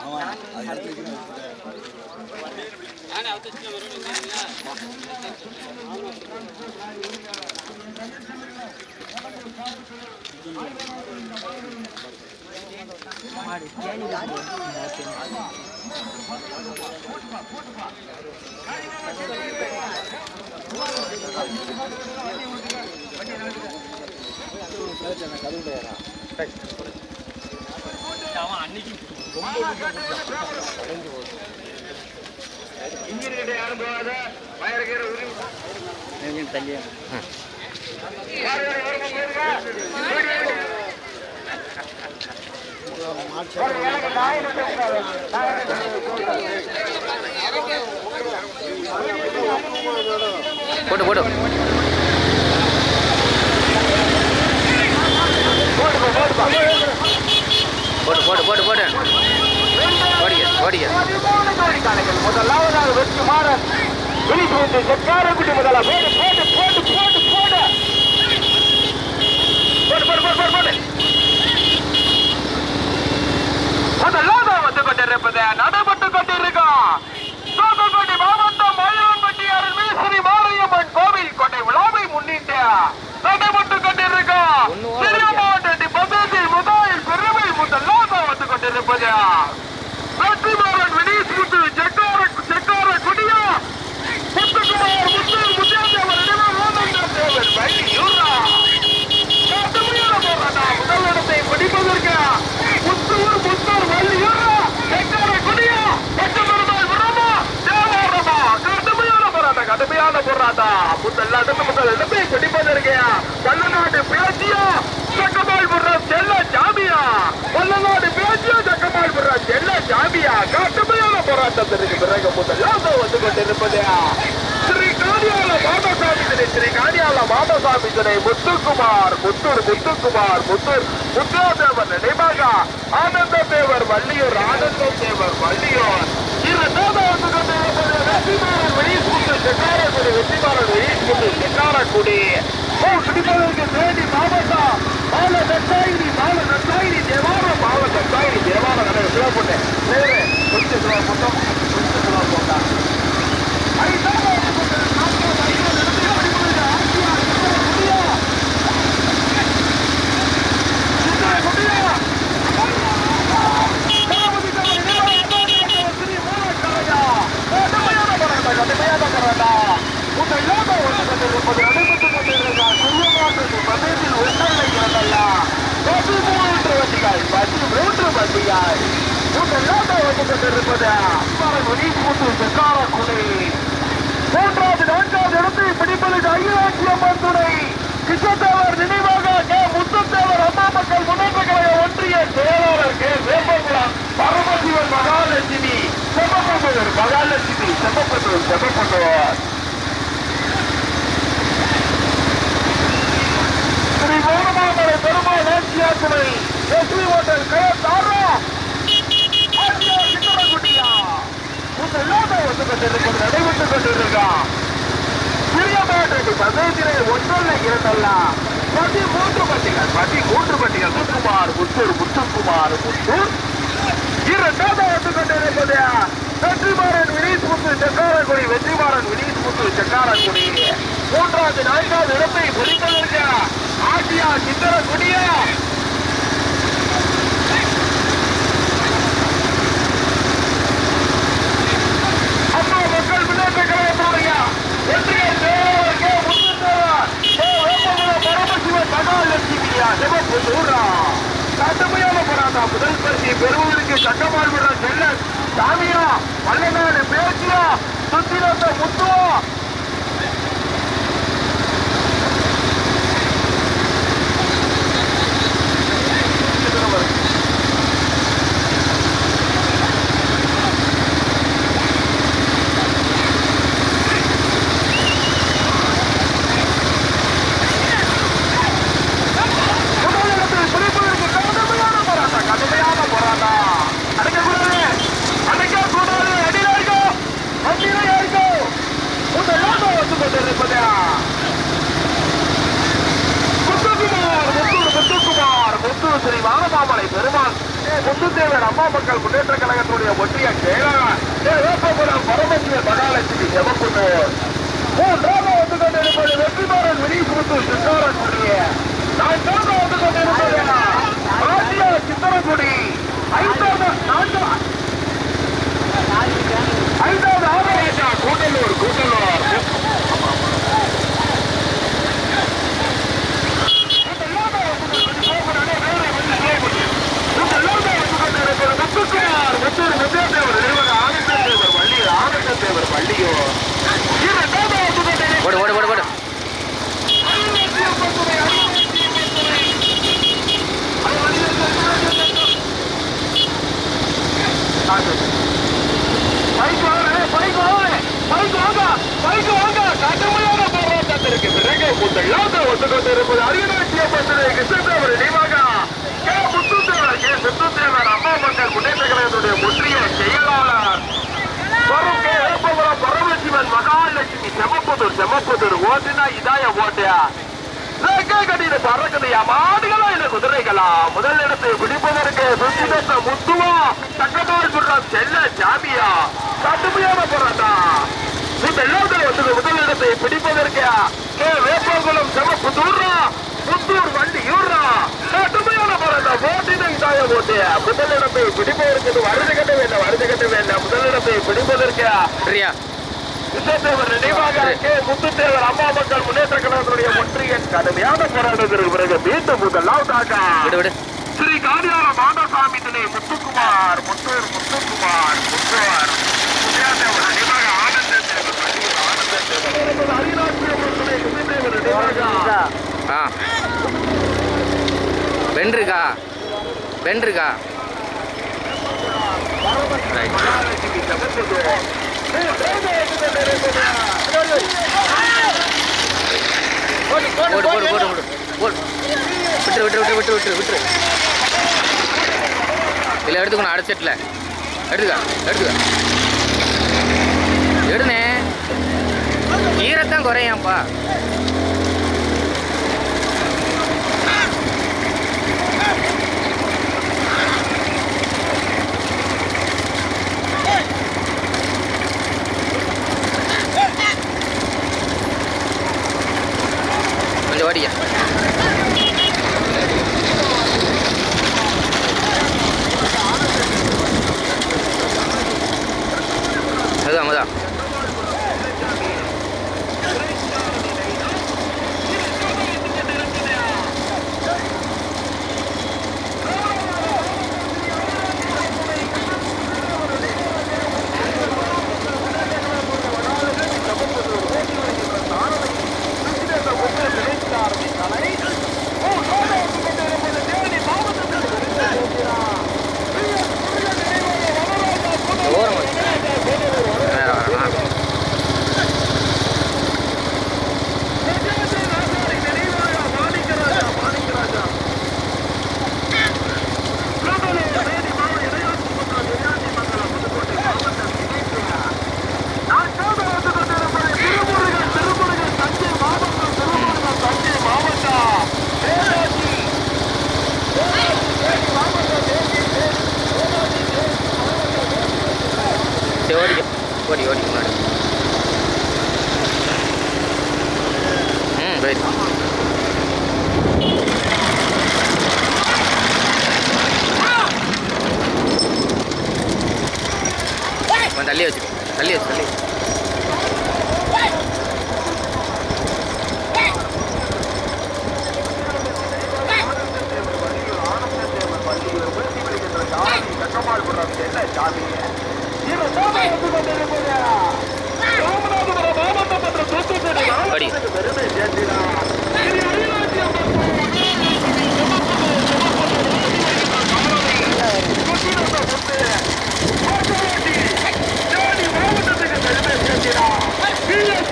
ஆமா அவன் அன்னைக்கு இன்ஜின்கிட்ட யாரும் போகாத வயலுக்கிற உரிமை போட்டு போட்டு. போட்டு போட்டு போட்டு போட்டு. ஓடிக்க ஓடிக்க. முதலாவதாக வெற்றி மாறன் விழிப்புணர்வு செக்காரக்குட்டி முதல்ல போட்டு போட்டு போட்டு போட்டு போட்டு போட்டு. போட்டு போட்டு போட்டு போட்டு. முதலாவது வந்து கொண்டிருப்பது நடைபெற்றுக் கொண்டிருக்கான் தூத்துக்குடி மாவட்டம் மயிலாம்பட்டி அருள்மி ஸ்ரீ மாரியம்மன் கோவில் கொண்டை விழாவை முன்னிட்டு நடைபெற்று கொண்டிருக்கான் சிறியமாவட்டி பகுதி முதலில் பெருமை முதலாவது வந்து கொண்டிருப்பது வெற்றிமாறன் வினீஷ் முத்து செக்கார செக்கார குடியா முத்துக்குமார் முத்து முத்தியாந்தேவர் இடைவர் ராமேந்திர தேவர் வள்ளியூரா கடுமையான போராட்டம் முதலிடத்தை பிடிப்பதற்கு முத்தூர் முத்தூர் வள்ளியூரா செக்கார குடியா பச்சமருமாள் விரமா தேவாரமா கடுமையான போராட்டம் கடுமையான போராட்டம் முதலிடத்து முதலிடத்தை பிடிப்பதற்கு வல்லநாடு பேச்சியா? சக்கமால் புற செல்ல ஜாமியா? வல்லநாடு பேச்சியா சக்கமால் புற செல்ல ஜாமியா? கடுமையான போராட்டத்திற்கு பிறகு முதலாவது வந்து கொண்டிருப்பது ஸ்ரீ காணியால மாதசாமி திரை ஸ்ரீ காணியால மாதசாமி திரை முத்துக்குமார் முத்தூர் முத்துக்குமார் முத்தூர் முத்துதேவர் நினைவாக ஆனந்த தேவர் வள்ளியூர் ஆனந்த தேவர் வள்ளியூர் இரண்டாவது வந்து கொண்டிருப்பது காரக்குடி ஓ சுடிப்பதற்கு தேடி மாவட்டா பால சத்தாயிரி பால சத்தாயிரி தேவாரம். பால சத்தாயிரி தேவாரம் கடை சிவப்பட்டேன் கொஞ்சம் மொத்தம் கடுமையாக கரடா உங்கள் இல்லாத ஒன்று கொண்டிருப்பது நடைபெற்றுக் கொண்டிருந்த சுயமாற்று பந்தயத்தில் ஒன்றாக இரண்டல்லா பத்து மூன்று வண்டிகள் பத்து மூன்று வண்டிகள் உங்கள் இல்லாத ஒன்று கொண்டிருப்பது அப்பாரகுடி கூட்டு செக்காரக்குடி மூன்றாவது நான்காவது இடத்தை பிடிப்பது ஐயாட்சி அம்மன் துணை கிருஷ்ணத்தேவர் நினைவாக கே முத்தத்தேவர் அம்மா மக்கள் முன்னேற்ற கழக ஒன்றிய செயலாளர் கே. வேம்பகுளம் பரமசிவன் மகாலட்சுமி. செப்பப்படுவோம் மகாலட்சுமி செப்பப்படுவோம் செப்பப்படுவார் ஸ்ரீ மௌனமாமலை பெருமாள் துணை வெற்றி ஓட்டல் கையர் தாரோ சிங்கமகுட்டியா உங்கள் எல்லாமே வந்து கொண்டிருக்கும் நடைபெற்றுக் கொண்டிருக்கான் பிரியமாட்டது பதினைந்திலே ஒன்றல்ல இரண்டல்ல பதி மூன்று பட்டிகள் பதி மூன்று பட்டிகள் முத்துமார் முத்தூர் முத்துக்குமார் முத்தூர் இரண்டாவது வந்து கொண்டிருப்பதையா வெற்றிமாறன் வினீத் முத்து செக்காரக்குடி வெற்றிமாறன் வினீத் முத்து செக்காரக்குடி மூன்றாவது நான்காவது இடத்தை பிடிப்பதற்கு ஆசியா சித்தரக்குடியா அம்மா மக்கள் முன்னேற்ற கழகத்துடைய ஒன்றிய செயலாளர் கே. முத்துத்தேவர், கே. வேப்பகுளம் பரமசிவன் மகாலட்சுமியா, சிவப்புத்தூரா. கடுமையான போராட்டம் முதல் பரிசை பெறுவதற்கு சட்டமால் செல்ல சாமியா வல்லநாடு பேச்சியா சுத்திரத்த முத்துவோம் முதலிடத்தில் பிடிப்பதற்கு கடுமையான போராட்டம் கடுமையான போராட்டம் அடைக்கக்கூடாது அடைக்க கிருஷ்ணதேவர் அம்மா மக்கள் முன்னேற்ற கழகத்தினுடைய ஒன்றிய செயலாளர் ஏ, வேப்பபுரம் பரமசிவ மகாலட்சுமி செவக்குன்னூர் மூன்றாக வந்து கொண்டிருப்பது வெற்றிமாறன் விரிசுமுத்து சித்தாரக்குடிய நான்காக வந்து கொண்டிருப்பது ஆசியா சித்தரக்குடி ஐந்தாவது நான்கு ஐந்தாவது ஆராய்ச்சா கூட்டலூர் கூட்டலூர் முத்துக்குமார் முத்தூர் முத்தேவர் நிறுவன ஆனந்தேவர் பள்ளி ஆனந்தேவர் பள்ளியோ போடு போடு போடு போடு பைக் வாங்க பைக் வாங்க பைக் வாங்க பைக் வாங்க கடுமையான போராட்டத்திற்கு பிறகு உங்கள் யோகா ஒத்து கொண்டிருப்பது அரியநாட்டிய பத்திரை கிருஷ்ணதேவர் நினைவாக கே முத்துத்தேவர் கே முத்துத்தேவர் அம்மா மக்கள் முன்னேற்ற கழகத்துடைய ஒன்றிய செயலாளர். வரும் கே ஏப்பபுரம் பரமசிவன் மகாலட்சுமி செமப்புதூர் செமப்புதூர் ஓட்டுனா இதாய ஓட்டியா கட்டிட பறக்குதையா மாடுகளா இல்ல குதிரைகளா? முதல் இடத்தை பிடிப்பதற்கு சுத்தி முத்துவா. தக்கமாறு சொல்றான் செல்ல ஜாமியா கடுமையான போராட்டம். இந்த எல்லாத்தையும் வந்து முதல் இடத்தை பிடிப்பதற்கு கே வேப்பங்குளம் செமப்புதூர்ரா முத்தூர் வண்டி யூர்ரா கடுமையான போராட்டம் ஓட்டினை இதாய ஓட்டிய முதல் இடத்தை பிடிப்பதற்கு வருது கட்ட வேண்டாம் வருது கட்ட வேண்டாம். முதல் இடத்தை பிடிப்பதற்கு சரியா விஸ்வதேவர் நினைவாக கே. முத்துத்தேவர் அம்மா மக்கள் முன்னேற்ற கழகத்துடைய ஒன்றிய கடுமையான போராட்டத்திற்கு பிறகு மீண்டும் முதலாவதாக விடு விடு. ஸ்ரீ காரியால மாதசாமி திணை முத்துக்குமார் முத்தூர் முத்துக்குமார் முத்துவார் வித்யாதேவர் நினைவாக நினைவாக ஆ. வெண்டிருக்கா வென்றிருக்கா ரைட் மகாலட்சுமி போடு போடு போடு போடு. போடு. விட்டுரு விட்டுரு விட்டுரு விட்டுரு விட்டுரு விட்டுரு. இல்லை எடுத்துக்கணும் அடைச்சிட்டில் எடுத்துக்கா எடுத்துக்கா. எடுனே. ஈரத்தான் குறையாம்ப்பா. கொஞ்சம் ஓடியா அதான் அதான் ஓடி ஓடி முன்னாடி ம். ரைட் தள்ளி வச்சு தள்ளி வச்சு தள்ளி வச்சு. அடி.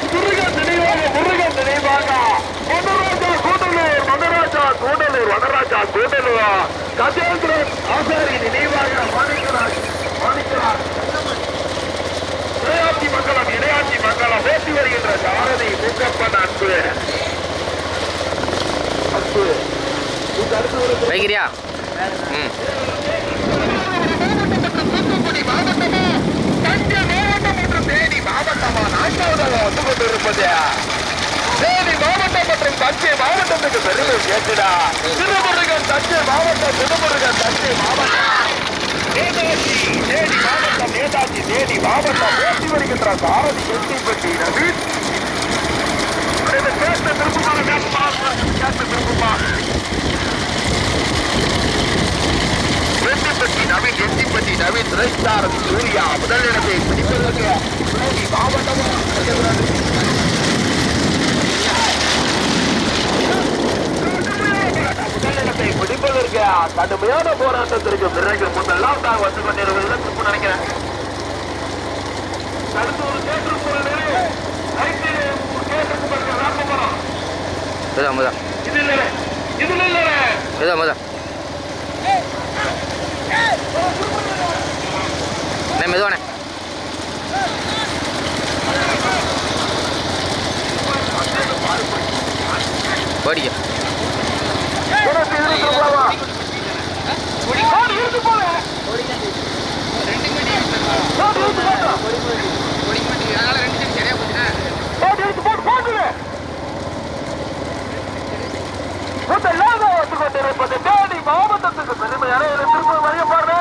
முருகன் நினைவாக கூடலூர் வடராஜா கூடலூர் கஜேந்திரன் ஆசாரி நினைவாக மாணிக்கராஜ் ஊராட்சி மங்கலம் இடையாட்சி மங்கலம் பேசி வருகின்ற சாரதி மூக்கப்பன் அன்பு. அன்பு. வைக்கிறியா? ம். தஞ்சை மாவட்டத்துக்கு பெருமை சேர்த்துடா. திருமுருகன் தஞ்சை மாவட்டம் திருமுருகன் தஞ்சை மாவட்டம். நேதாஜி தேனி மாவட்டம் நேதாஜி தேனி மாவட்டம் ஓட்டி வருகின்ற சாரதி எட்டிப்பட்டி நவீன் இதை சேர்த்து திருப்பமாக வேகமா திருப்பமா எட்டிப்பட்டி நவீன் எட்டிப்பட்டி நவீன் திரைசாரதி சூர்யா முதலிடத்தை பிடிப்பதற்கு தேனி முதலிடத்தை பிடிப்பதற்கு கடுமையான போராட்டத்திற்கு பிறகு முதலாம் தான் வந்து கொண்டிருப்பது தப்பு நினைக்கிறேன். அடுத்து ஒரு தேட்டரு போறது ரைட்டில் ஒரு தேட்டருக்கு பிறகு ராப்ப போறோம். மெதா மெதா இது இல்ல இது இல்ல மெதா மெதா அண்ணே மெதுவாண்ணே ஓடிக்க மாவட்டத்துக்கு பெருமையான திரும்ப வரைய பாருங்க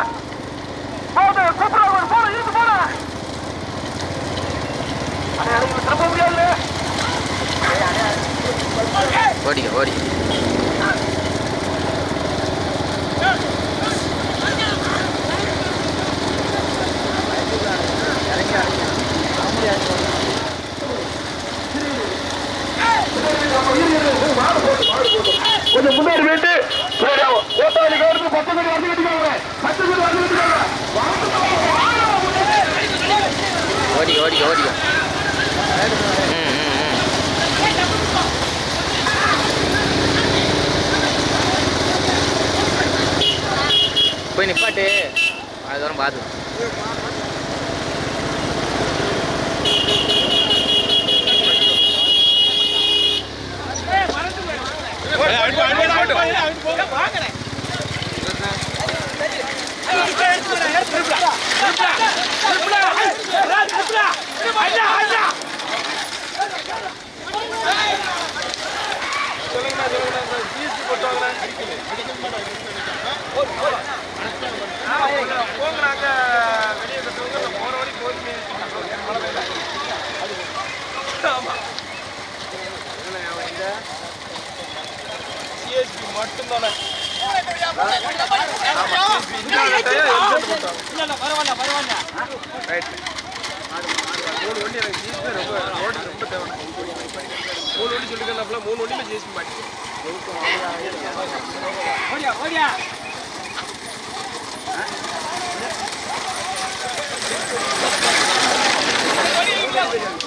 போடு கூப்பிடுறாங்க போட இழுத்து போட திரும்ப முடியாது ஓடிக்க ஓடிக்க. கொஞ்சம் முன்னேறி வேண்டு ஓட்டாளி கவர்ந்து பத்து பேர் வந்து பத்து வந்து போய் நிப்பாட்டு. அது தூரம் பார்த்து போங்க நாங்கள் வெளியே கட்டுவோங்க போகிற வரைக்கும் போதுமே மட்டும்தானே பரவாயில்ல பரவாயில்ல ரைட் மூணு வண்டி எனக்கு ஜீஸ்மே ரொம்ப ரோடு ரொம்ப தேவை மூணு வண்டி சொல்லிக்கலாம் மூணு வண்டியில ஜீஸ் மாட்டி ஓடியா ஓடியா Thank you.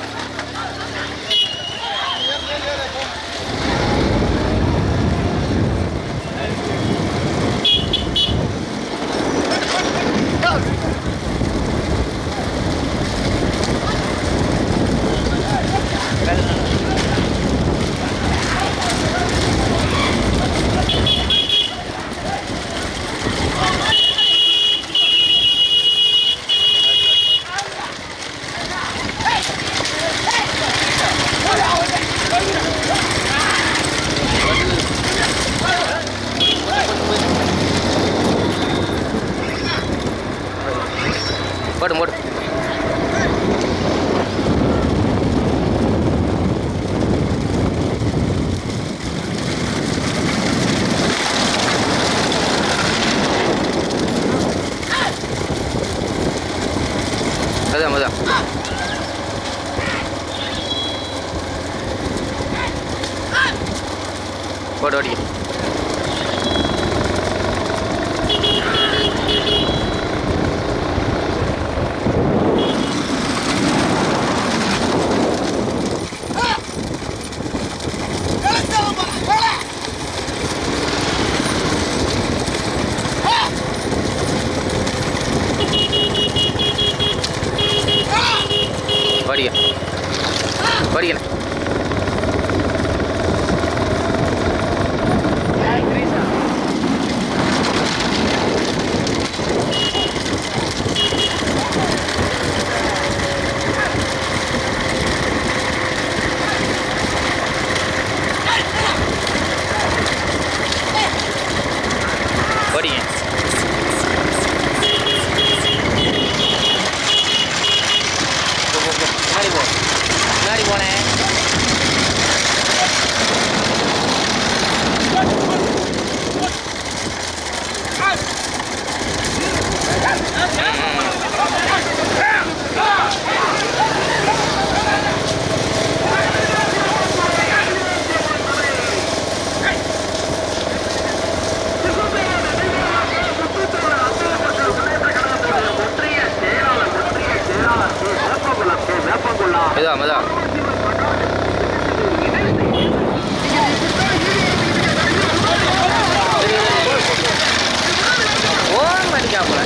போடு போடு அதான் அதான் போடு ஓடி ஓடிக்க ஓடிக்கண்ணே ஒன்றிய செயலாளர் ஒன்றிய செயலாளர் கே. வேப்பங்குளம் கே. வேப்பங்குளம் மெதுவா மெதுவா ஓன் மணிக்காப்புல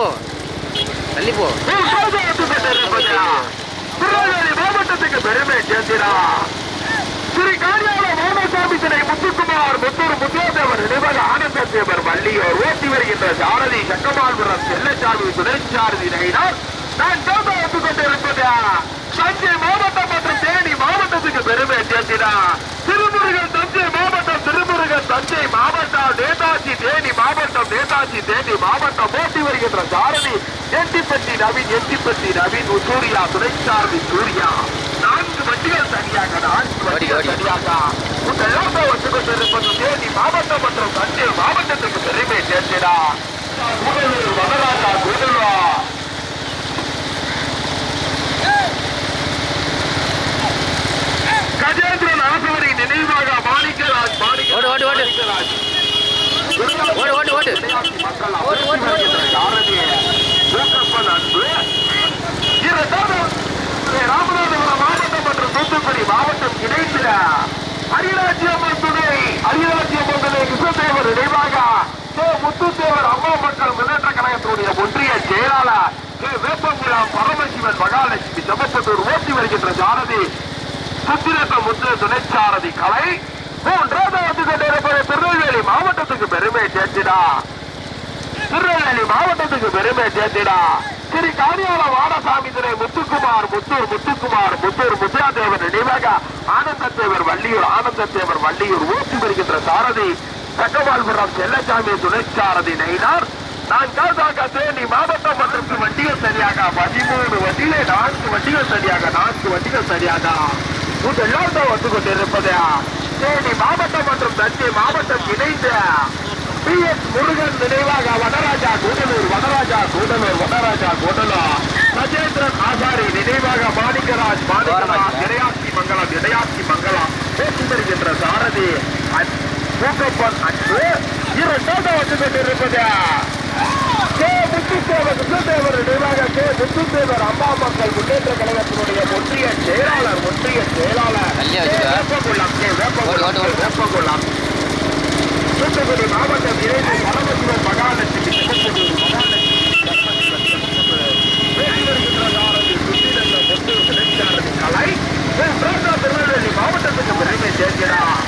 தள்ளி போ. திருநெல்வேலி மாவட்டத்துக்கு பெருமை சேர்த்தினா ஸ்ரீ காரியால முத்துக்குமார் முத்தூர் முத்துவதேவர் நினைவக ஆனந்த தேவர் வள்ளியோர் ஓட்டி வருகின்ற சாரதி சக்கமால்புரம் செல்லச்சாமி துணைச்சாரதி நயினார் நான் கேட்ட ஒத்துக்கொண்டிருப்பது தஞ்சை மாவட்டம் மற்றும் தேனி மாவட்டத்துக்கு பெருமை சேர்த்தினா திருமுருகன் தஞ்சை மாவட்டம் திருமுருகன் தஞ்சை மாவட்டம் நேதாஜி தேனி மாவட்டம் நேதாஜி தேனி மாவட்டம் ஓட்டி வருகின்ற சாரதி எட்டிப்பட்டி நவீன் எட்டிப்பட்டி நவீன் சூர்யா துணைச்சாரதி சூர்யா. நான்கு வண்டிகள் சரியாக நான்கு. வண்டிகள் சரியாக உங்கள் வச்சுக்கொண்டிருப்பது தேனி மாவட்டம் மற்றும் தஞ்சை மாவட்டத்துக்கு பெருமை சேர்த்தினா. வனராஜா கூடலூர் அரசவரை நினைவாக மாணிக்கராஜ் மாணிக்க ஓடு, ஓடு, ஓடு. ஓடு, ஓடு, ஓடு. ஓடு, ஓடு, மூக்கப்பன் அன்பு. ராமநாதபுரம் மாவட்டம் மற்றும் தூத்துக்குடி மாவட்டம் இணைந்திட அரியராஜ்யம்மன் துணை அரியராஜ்யம்மன் துணை கிருஷ்ணதேவர் நினைவாக கே. முத்துத்தேவர் அம்மா மக்கள் முன்னேற்ற கழகத்தினுடைய ஒன்றிய செயலாளர் கே. வேப்பங்குளம் பரமசிவன் மகாலட்சுமி செம்மப்பட்டூர் ஓட்டி வருகின்ற சாரதி சுத்திரத்த முத்து துணைச்சாரதி கலை மூன்றாவது வந்து கொண்டிருப்பது திருநெல்வேலி மாவட்டத்துக்கு பெருமை சேர்த்திடா. திருநெல்வேலி மாவட்டத்துக்கு பெருமை சேர்த்திடா. ஸ்ரீ காரியால வாடசாமி துறை முத்துக்குமார் முத்தூர் முத்துக்குமார் முத்தூர் முத்தியாதேவர் நினைவாக ஆனந்தத்தேவர் வள்ளியூர் ஆனந்தத்தேவர் வள்ளியூர் ஊற்றி வருகின்ற சாரதி சக்கவால்புரம் செல்லசாமி துணைச்சாரதி நெய்னார். நான் காசாக தேனி மாவட்டம் மற்றும் வண்டிகள் சரியாக பதிமூணு வண்டியிலே நான்கு வண்டிகள் சரியாக நான்கு வண்டிகள் சரியாக. உங்கள் எல்லாரும் வந்து கொண்டிருப்பது தேனி மாவட்டம் மற்றும் தஞ்சை மாவட்டம் இணைந்த பி எஸ் முருகன் நினைவாக வனராஜா கூடலூர் வனராஜா கூடலூர் வனராஜா கூடலூர். கஜேந்திரன் ஆசாரி நினைவாக மாணிக்கராஜ் மாணிக்கராஜ் இடையாட்சி மங்கலம் இடையாட்சி மங்கலம் பேசி வருகின்ற சாரதி. மூக்கப்பன் அன்பு. இரண்டாவது வந்து கொண்டிருப்பது கே முத்துத்தேவர் முத்துத்தேவர் நினைவாக கே முத்துத்தேவர் அம்மா மக்கள் முன்னேற்ற கழகத்தினுடைய ஒன்றிய செயலாளர் ஒன்றிய செயலாளர் ஐயா, கே. ஓடு. வேப்பங்குளம் தூத்துக்குடி மாவட்டம் இணைந்து பரமசிவன் மகாலட்சுமி சிவப்பூர் மகாலட்சுமி கலை திருநெல்வேலி மாவட்டத்துக்கு பெருமை சேர்க்கிறார்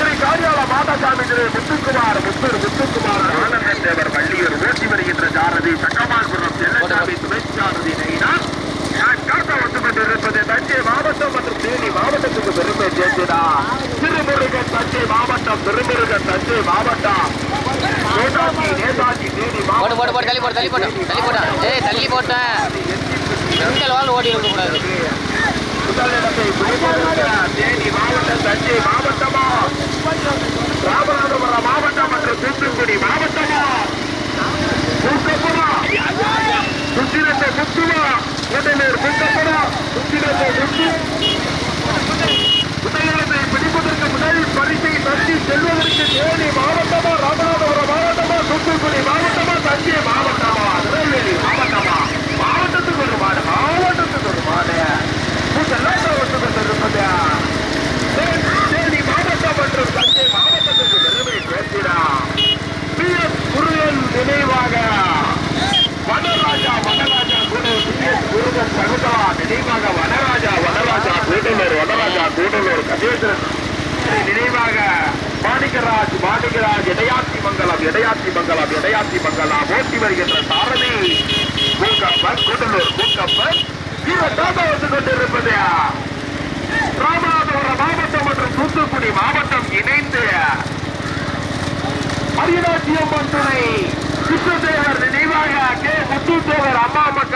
ஸ்ரீ காரியால மாதாசாமி திரு முத்துக்குமார் முத்தூர் முத்துக்குமார் ஆனந்த தேவர் வள்ளியூர் ஓட்டி வருகின்ற சாரதி சக்கமால்புரம் செல்லசாமி துணைச்சாரதி நெய்னார். நான் காட்ட வந்து கொண்டிருப்பது தஞ்சை மாவட்டம் மற்றும் தேனி மாவட்டத்துக்கு பெருமை சேர்க்கிறார் திருமுருகன் தஞ்சை மாவட்டம் திருமுருகன் தஞ்சை மாவட்டம். நேதாஜி நேதாஜி தேனி போடு தள்ளி போட்டேன் போட்டேன். வாழ் ஓடி இருக்கக்கூடாது முதலிடத்தை தேனி மாவட்டம் தஞ்சை மாவட்டமா? ராமநாதபுரம் மாவட்டம் மற்றும் தூத்துக்குடி மாவட்டம்.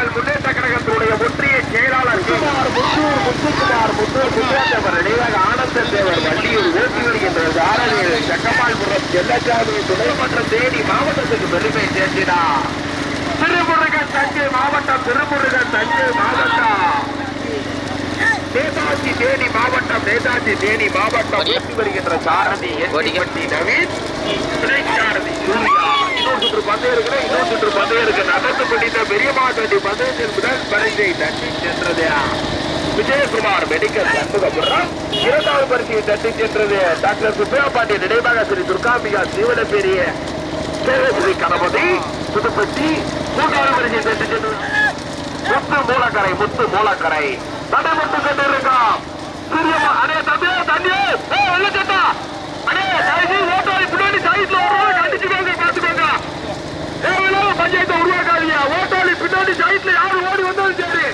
மக்கள் முன்னேற்ற கழகத்தினுடைய ஒன்றிய செயலாளர் முத்தூர் முத்துக்குமார் முத்தூர் குற்றத்தவர் நினைவாக ஆனந்த தேவர் வண்டியில் ஓட்டி வருகின்றது ஆரணி சக்கமால்புரம் செல்லச்சாமி துணைமன்ற தேனி மாவட்டத்துக்கு பெருமை சேர்த்தினார். திருமுருகன் தஞ்சை மாவட்டம் திருமுருகன் தஞ்சை மாவட்டம். நேதாஜி தேனி மாவட்டம் நேதாஜி தேனி மாவட்டம் ஓட்டி வருகின்ற சாரதி என் நவீன் சாரதி சூர்யா சுற்று பந்தயம் இருக்கிற இன்னொரு சுற்று பந்தயம் இருக்கு நடந்து பெரிய பெரியமாட்டி பந்தயத்தின் முதல் பரிசை தட்டி சென்றது. விஜயகுமார் மெடிக்கல் சண்முகபுரம். இரண்டாவது பரிசையை தட்டி சென்றது டாக்டர் சுப்ரியா பாண்டிய நினைவாக ஸ்ரீ துர்காம்பிகா ஜீவன பெரிய சேவஸ்ரீ கணபதி புதுப்பட்டி மூன்றாவது பரிசையை தட்டி சென்றது முத்து மூலக்கரை முத்து மூலக்கரை. நடைபெற்று கொண்டிருக்கோம் சூரியமா அடே தம்பி தண்ணி. ஏ வெள்ள சட்டா அடே சாய்ச்சி ஓட்டாளி பின்னாடி சாய்ஸ்ல வர்றவங்க கண்டிச்சுக்கோங்க பாத்துக்கோங்க பஞ்சாயத்தை உருவாக்காதீங்க. ஓட்டாளி பின்னாடி சாய்ஸ்ல யாரு ஓடி வந்தாலும் சரி.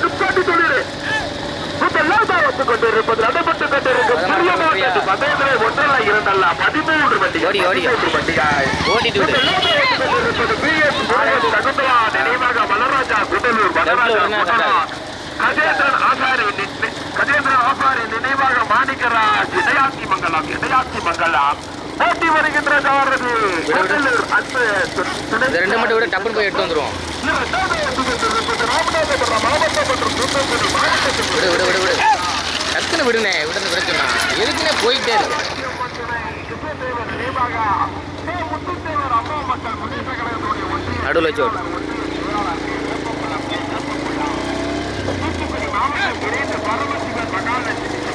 நிப்பாட்டி சொல்லிடு பதிமூன்று நினைவாக மலராஜா குடலூர் கஜேந்திரன் ஆசாரி கஜேந்திரன் ஆசாரி நினைவாக மாணிக்கராஜ் இடையாட்சி மங்கலம் இடையாட்சி மங்கலம். போட்டி வருகின்ற சாரதி குடலூர் அன்பு ரெண்டு மட்டும் விட டப்புன்னு போய் எடுத்து வந்துருவோம். விடு விடு விடு விடு. டக்குன்னு விடுனே விடுன்னு விட சொன்னா. எதுக்குன்னே போயிட்டே இருக்கு. நடுவில் வச்சு ஓட்டு. அது ஓடி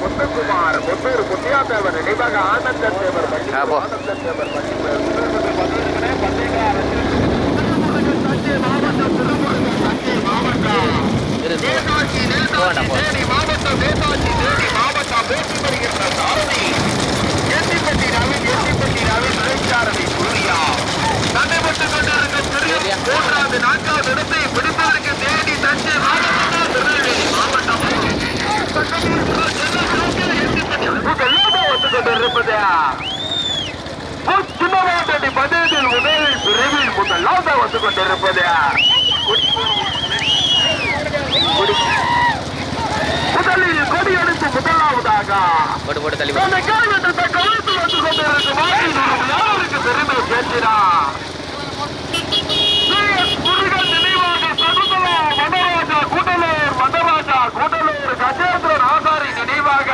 முத்துக்குமார் முத்தூர் முத்தியாத்தேவர் நினைவாக ஆனந்த தேவர் பள்ளி ஆனந்த தேவர் மூன்றாவது நான்காவது இடத்தை பிடிப்பதற்கு தேனி தஞ்சை மாவட்டம். திருநெல்வேலி மாவட்டம் இதெல்லாம் வந்து சின்ன மாவட்டத்தை பந்தயத்தில் முதலில் பிரிவில் முதலாவது வந்து கொண்டிருப்பது முதலில் கொடி எடுத்து முதலாவதாக போட்டு போட்டு தள்ளி போடு அந்த காரியத்தை கவனித்து வந்து கொண்டிருக்கும் மாநிலம் யாருக்கு பெருமை சேர்க்கிறார் முருகன் நினைவாக சகுந்தலா மதராஜா கூடலூர் மதராஜா கூடலூர் கஜேந்திரன் ஆசாரி நினைவாக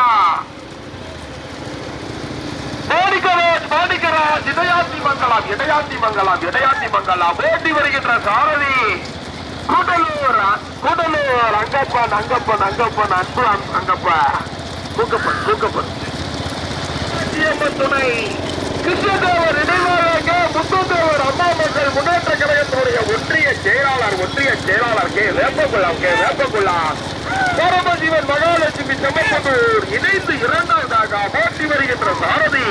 மாணிக்கராஜ் மாணிக்கராஜ் இடையாத்தி மங்கலம் இடையாத்தி மங்கலம் மங்கலம் ஓட்டி வருகின்ற சாரதி. கூடலூர் கூடலூர் அங்கப்பன் அங்கப்பன் அங்கப்பன் அன்பு அங்- அங்கப்பன் கூக்கப்பன் கூக்கப்பன். துணை கிருஷ்ணதேவர் நினைவாக முத்துதேவர் அம்மா மக்கள் முன்னேற்ற கழகத்தினுடைய ஒன்றிய செயலாளர் ஒன்றிய செயலாளர் கே. வேப்பகுலாம் கே. வேப்பகுலாம் பரமசிவன் மகாலட்சுமி செம்மப்பூர் இணைந்து இரண்டாவதாக போட்டி வருகின்ற சாரதி.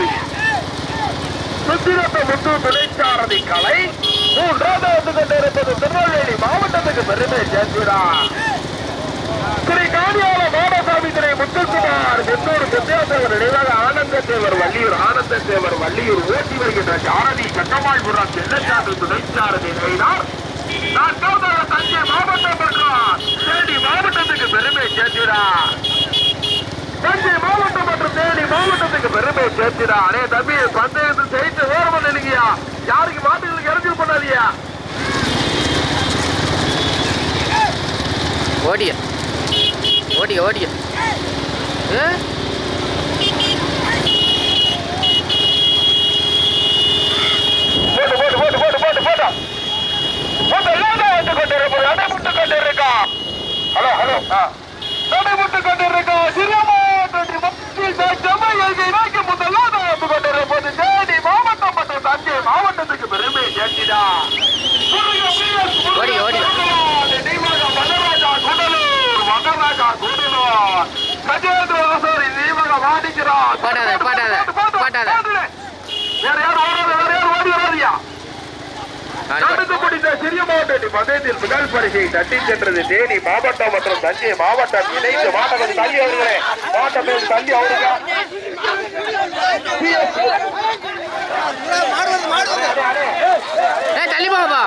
சுத்திரத்த முத்து துணைச்சாரதி கலை. மூன்றாவது கொண்டிருப்பது திருநெல்வேலி மாவட்டத்துக்கு பெருமை சேர்க்கிறார் ஸ்ரீ காணியால மாடசாமி திரை முத்துக்குமார் முன்னூறு முத்தியாசேவர் நினைவாக ஆனந்த தேவர் வள்ளியூர் ஆனந்த தேவர் வள்ளியூர் ஓட்டி வருகின்ற சாரதி சட்டமாள்புரம் செல்லச்சாமி துணைச்சாரதி நினைவார். நான்காவதாக தஞ்சை மாவட்டம் மற்றும் தேனி மாவட்டத்துக்கு பெருமை சேர்க்கிறார் தஞ்சை மாவட்டம் மற்றும் தேனி மாவட்டத்துக்கு பெருமை சேர்த்துடா அரே தம்பி பந்தயத்தை ஜெயிச்சு ஓரமா நினைக்கியா யாருக்கு மாட்டுகளுக்கு இறங்கி பண்ணாதியா ஓடிய. ஓடிய ஓடிய. போட்டு போட்டு போட்டு போட்டு போட்டு போட்டு. போட்டு எல்லாமே வந்து கொண்டு இருப்பது நடைபெற்று கொண்டு இருக்கா ஹலோ ஹலோ நடைபெற்று கொண்டு இருக்கா சிறியமா செம்மை எழுதி நோக்கி முதலாக வந்து கொண்டு இருப்பது தேனி மாவட்டம் மற்றும் தஞ்சை மாவட்டத்துக்கு பெருமை சேர்த்திடா. ஓடி, ஓடி. சிறிய மாவட்ட பந்தயத்தில் முதல் பரிசை தட்டி சென்றது தேனி மாவட்டம் மற்றும் தஞ்சை மாவட்டம். இணைந்து மாவட்டம் தள்ளி அவர்களே மாவட்டம் தள்ளி அவர்கள் ஏ தள்ளி போங்கப்பா